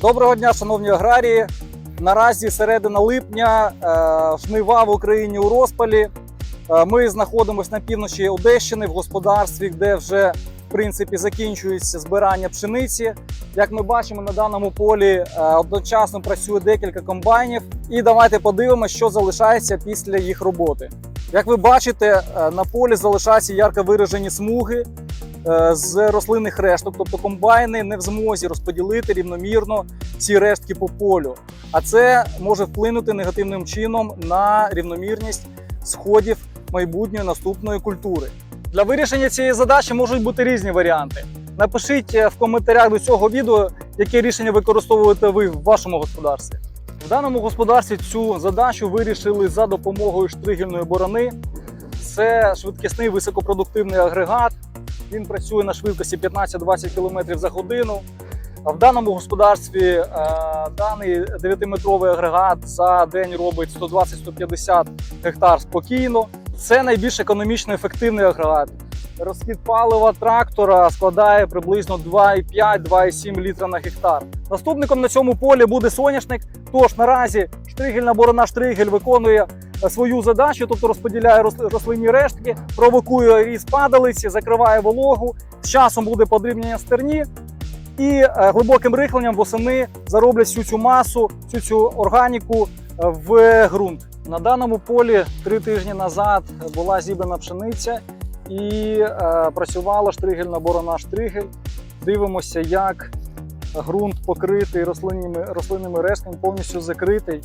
Доброго дня, шановні аграрії. Наразі середина липня, е, жнива в Україні у розпалі. Е, Ми знаходимося на півночі Одещини в господарстві, де вже в принципі закінчується збирання пшениці. Як ми бачимо на даному полі, е, одночасно працює декілька комбайнів. І давайте подивимося, що залишається після їх роботи. Як ви бачите, на полі залишаються ярко виражені смуги з рослинних решток, тобто комбайни не в змозі розподілити рівномірно ці рештки по полю. А це може вплинути негативним чином на рівномірність сходів майбутньої наступної культури. Для вирішення цієї задачі можуть бути різні варіанти. Напишіть е, в коментарях до цього відео, яке рішення використовуєте ви в вашому господарстві. В даному господарстві цю задачу вирішили за допомогою штригельної борони. Це швидкісний високопродуктивний агрегат. Він працює на швидкості 15-20 км за годину. В даному господарстві е, даний 9-метровий агрегат за день робить 120-150 гектар спокійно. Це найбільш економічно ефективний агрегат. Розхід палива трактора складає приблизно 2,5-2,7 літра на гектар. Наступником на цьому полі буде соняшник. Тож наразі штригельна борона штригель виконує свою задачу, тобто розподіляє рослинні рештки, провокує ріст падалиці, закриває вологу. З часом буде подрібнення стерні, і е, глибоким рихленням восени зароблять всю цю масу, всю цю органіку е, в ґрунт. На даному полі три тижні назад була зібрана пшениця і е, працювала штригельна борона штригель. Дивимося, як ґрунт покритий рослинними, рослинними рештками, повністю закритий.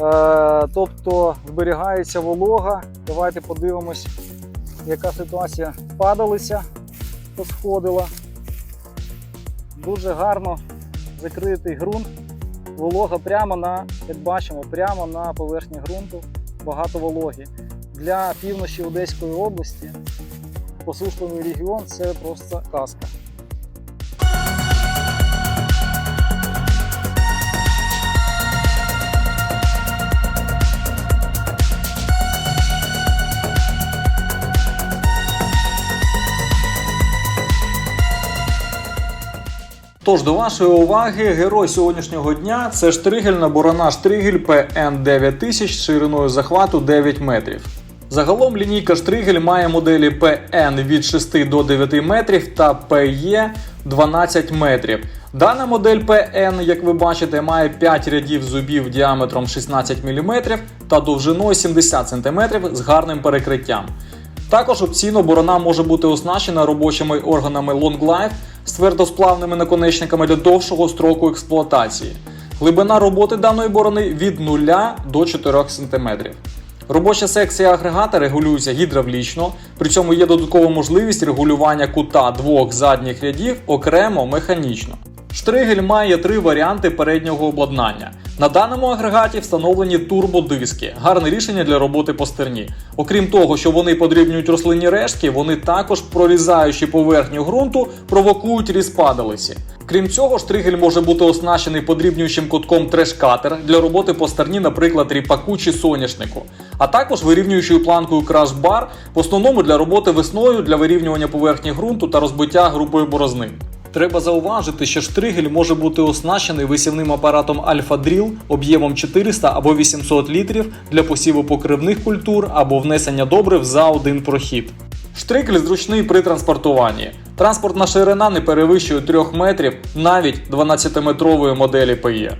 Е, тобто зберігається волога. Давайте подивимось, яка ситуація падалися, посходила. Дуже гарно закритий ґрунт. Волога прямо на, як бачимо, прямо на поверхні ґрунту. Багато вологі. Для півночі Одеської області посушливий регіон це просто казка. Тож до вашої уваги, герой сьогоднішнього дня це штригельна борона штригель PN 9000 з шириною захвату 9 метрів. Загалом лінійка штригель має моделі PN від 6 до 9 метрів та PE 12 метрів. Дана модель PN, як ви бачите, має 5 рядів зубів діаметром 16 мм та довжиною 70 см з гарним перекриттям. Також опційно борона може бути оснащена робочими органами Long Life з твердосплавними наконечниками для довшого строку експлуатації. Глибина роботи даної борони від 0 до 4 см. Робоча секція агрегата регулюється гідравлічно, при цьому є додаткова можливість регулювання кута двох задніх рядів окремо механічно. Штригель має три варіанти переднього обладнання. На даному агрегаті встановлені турбодиски, гарне рішення для роботи по стерні. Окрім того, що вони подрібнюють рослинні рештки, вони також, прорізаючи поверхню ґрунту, провокують падалиці. Крім цього, штригель може бути оснащений подрібнюючим кутком треш-катер для роботи по стерні, наприклад, ріпаку чи соняшнику, а також вирівнюючою планкою краш-бар, в основному для роботи весною для вирівнювання поверхні ґрунту та розбиття групою борозни. Треба зауважити, що штригель може бути оснащений висівним апаратом Альфа Дріл об'ємом 400 або 800 літрів для посіву покривних культур або внесення добрив за один прохід. Штригель зручний при транспортуванні. Транспортна ширина не перевищує 3 метрів навіть 12-метрової моделі PE.